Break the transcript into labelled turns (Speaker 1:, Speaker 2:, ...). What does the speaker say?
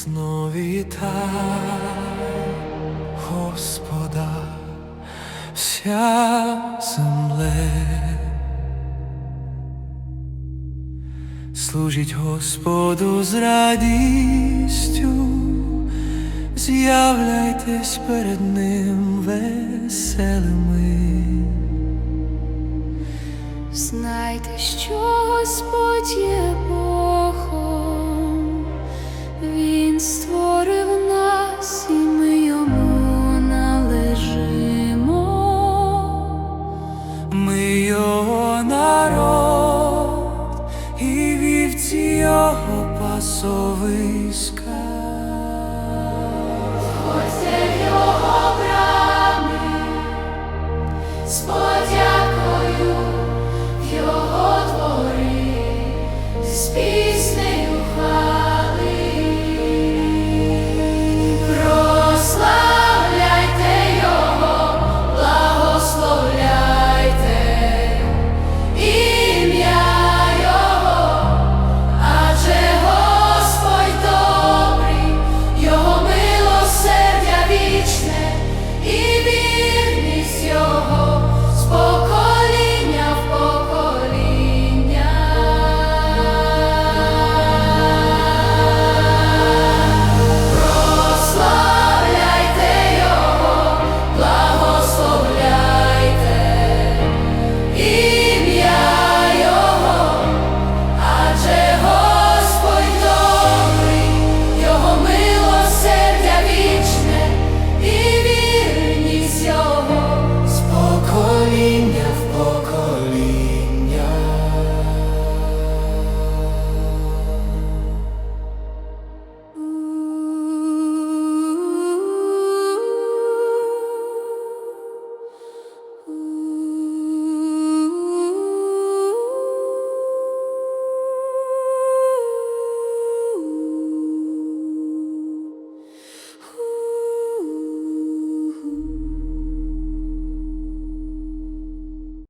Speaker 1: Ясно Господа, вся земле, служить Господу з радістю, з'являйтесь перед Ним веселими.
Speaker 2: Знайте, що Господь є. ми його народ і вівці його пасовиська.